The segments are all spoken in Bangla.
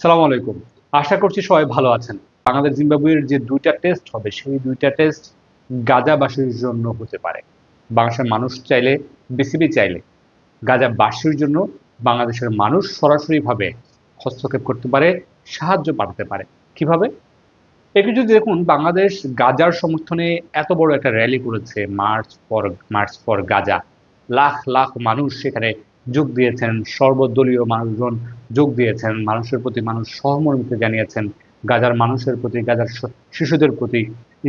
সালাম আলাইকুম। আশা করছি সবাই ভালো আছেন। বাংলাদেশ জিম্বাবুয়ের যে দুইটা টেস্ট হবে, সেই দুইটা টেস্ট গাজাবাসীর জন্য হতে পারে। বাংলাদেশের মানুষ চাইলে, বিসিবি চাইলে গাজাবাসীর জন্য বাংলাদেশের মানুষ সরাসরিভাবে হস্তক্ষেপ করতে পারে, সাহায্য পাঠাতে পারে। কীভাবে? একটু যদি দেখুন, বাংলাদেশ গাজার সমর্থনে এত বড় একটা র্যালি করেছে, march for march for Gaza. Lakh lakh মানুষ সেখানে যোগ দিয়েছেন সর্বদলীয় মানুষজন যোগ দিয়েছেন, মানুষের প্রতি মানুষ সহমর্মিতা জানিয়েছেন, গাজার মানুষের প্রতি, গাজার শিশুদের প্রতি,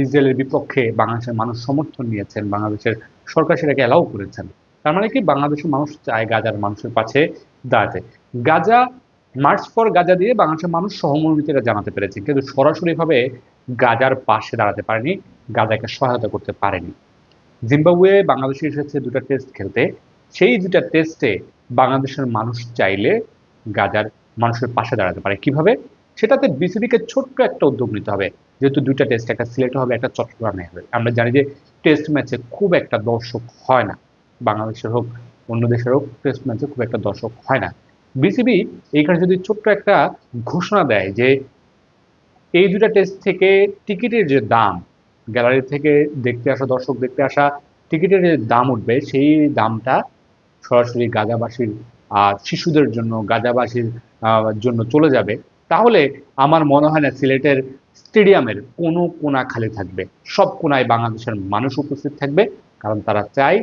ইসরায়েলের বিপক্ষে বাংলাদেশের মানুষ সমর্থন নিয়েছেন, বাংলাদেশের সরকার সেটাকে অ্যালাউ করেছেন। তার মানে কি? বাংলাদেশের মানুষ চায় গাজার মানুষের পাশে দাঁড়াতে। গাজা মার্চ ফর গাজা দিয়ে বাংলাদেশের মানুষ সহমর্মিতা জানাতে পেরেছে, কিন্তু সরাসরিভাবে গাজার পাশে দাঁড়াতে পারেনি, গাজাকে সহায়তা করতে পারেনি। জিম্বাবুয়ে বাংলাদেশে এসেছে দুটো টেস্ট খেলতে। সেই দুটা টেস্টে বাংলাদেশের মানুষ চাইলে গাজার মানুষের পাশে দাঁড়াতে পারে। কীভাবে? সেটাতে বিসিবিকে ছোট্ট একটা উদ্যোগ নিতে হবে। যেহেতু দুইটা টেস্ট একটা সিলেটে হবে, একটা চট্টগ্রামে হবে। আমরা জানি যে টেস্ট ম্যাচে খুব একটা দর্শক হয় না। বাংলাদেশের হোক, অন্য দেশের হোক টেস্ট ম্যাচে খুব একটা দর্শক হয় না। বিসিবি এইখানে যদি ছোট্ট একটা ঘোষণা দেয় যে এই দুটা টেস্ট থেকে টিকিটের যে দাম গ্যালারি থেকে দেখতে আসা, দর্শক দেখতে আসা, টিকিটের যে দাম উঠবে, সেই দামটা সরাসরি গাজাবাসীর আহ, শিশুদের জন্য গাজাবাসীর জন্য চলে যাবে তাহলে আমার মনে হয় না সিলেটের স্টেডিয়ামের কোনো কোনা খালি থাকবে। সব কোনায় বাংলাদেশের মানুষ উপস্থিত থাকবে কারণ তারা চায়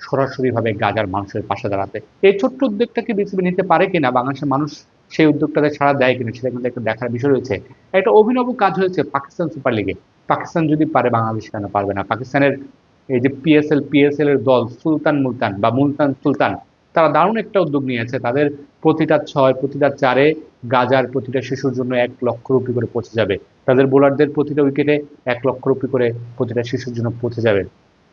সরাসরিভাবে গাজার মানুষের পাশে দাঁড়াতে। এই ছোট্ট উদ্যোগটা কি বিসিবি নিতে পারে কিনা বাংলাদেশের মানুষ সেই উদ্যোগটাতে সাড়া দেয় কিনা সেটা কিন্তু একটা দেখার বিষয় রয়েছে। একটা অভিনব কাজ হয়েছে পাকিস্তান সুপার লিগে। পাকিস্তান যদি পারে বাংলাদেশ কেন পারবে না? পাকিস্তানের এই যে পিএসএল পিএসএল এর দল সুলতান মুলতান বা মুলতান সুলতান তারা দারুণ একটা উদ্যোগ নিয়েছে। তাদের প্রতিটা ছয়, প্রতিটা চারে গাজার প্রতিটা শিশুর জন্য এক লক্ষ রুপি করে পৌঁছে যাবে। তাদের বোলারদের প্রতিটা উইকেটে এক লক্ষ রুপি করে প্রতিটা শিশুর জন্য পৌঁছে যাবে।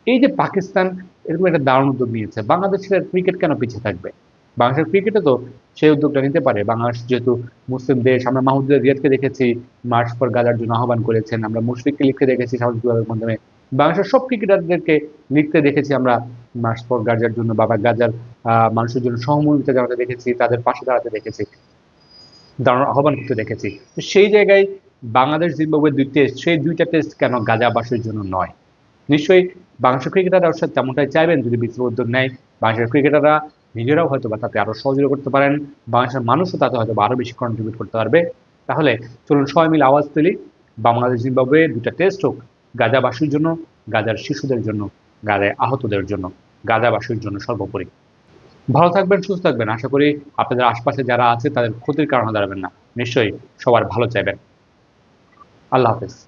এই যে পাকিস্তান এরকম একটা দারুণ উদ্যোগ নিয়েছে। বাংলাদেশের ক্রিকেট কেন পিছিয়ে থাকবে? বাংলাদেশের ক্রিকেটে তো সেই উদ্যোগটা নিতে পারে। বাংলাদেশ যেহেতু মুসলিম দেশ, আমরা মাহমুদুল্লাহ রিয়াদকে দেখেছি, মার্চ পর গাজার জন্য আহ্বান করেছেন, আমরা মুশফিককে লিখতে দেখেছি সামাজিক মাধ্যমে। বাংলাদেশের সব ক্রিকেটারদেরকে লিখতে দেখেছি আমরা। মার্চ পর গাজার জন্য বাবা গাজার মানুষের জন্য সহমর্মিতা জানাতে দেখেছি, তাদের পাশে দাঁড়াতে দেখেছি দাঁড়ানোর আহ্বান করতে দেখেছি। তো সেই জায়গায় বাংলাদেশ জিম্বাবুয়ের দুই টেস্ট সেই দুইটা টেস্ট কেন গাজাবাসীর জন্য নয়? নিশ্চয়ই বাংলাদেশের ক্রিকেটাররা অবশ্য তেমনটাই চাইবেন, যদি বিশ্ব উদ্যোগ নেয় বাংলাদেশের ক্রিকেটাররা নিজেরাও হয়তো বা তাতে আরও সহযোগিতা করতে পারেন, বাংলাদেশের মানুষও তাতে হয়তো আরও বেশি কন্ট্রিবিউট করতে পারবে। তাহলে চলুন সবাই মিলে আওয়াজ তুলি, বাংলাদেশ, জিম্বাবুয়ে দুটা টেস্ট হোক, গাজাবাসীর জন্য, গাজার শিশুদের জন্য, গাজায় আহতদের জন্য। গাজাবাসীর জন্য সর্বোপরি। ভালো থাকবেন, সুস্থ থাকবেন। আশা করি আপনাদের আশপাশে যারা আছে তাদের ক্ষতির কারণে দাঁড়াবেন না। নিশ্চয়ই সবার ভালো চাইবেন। আল্লাহ হাফেজ।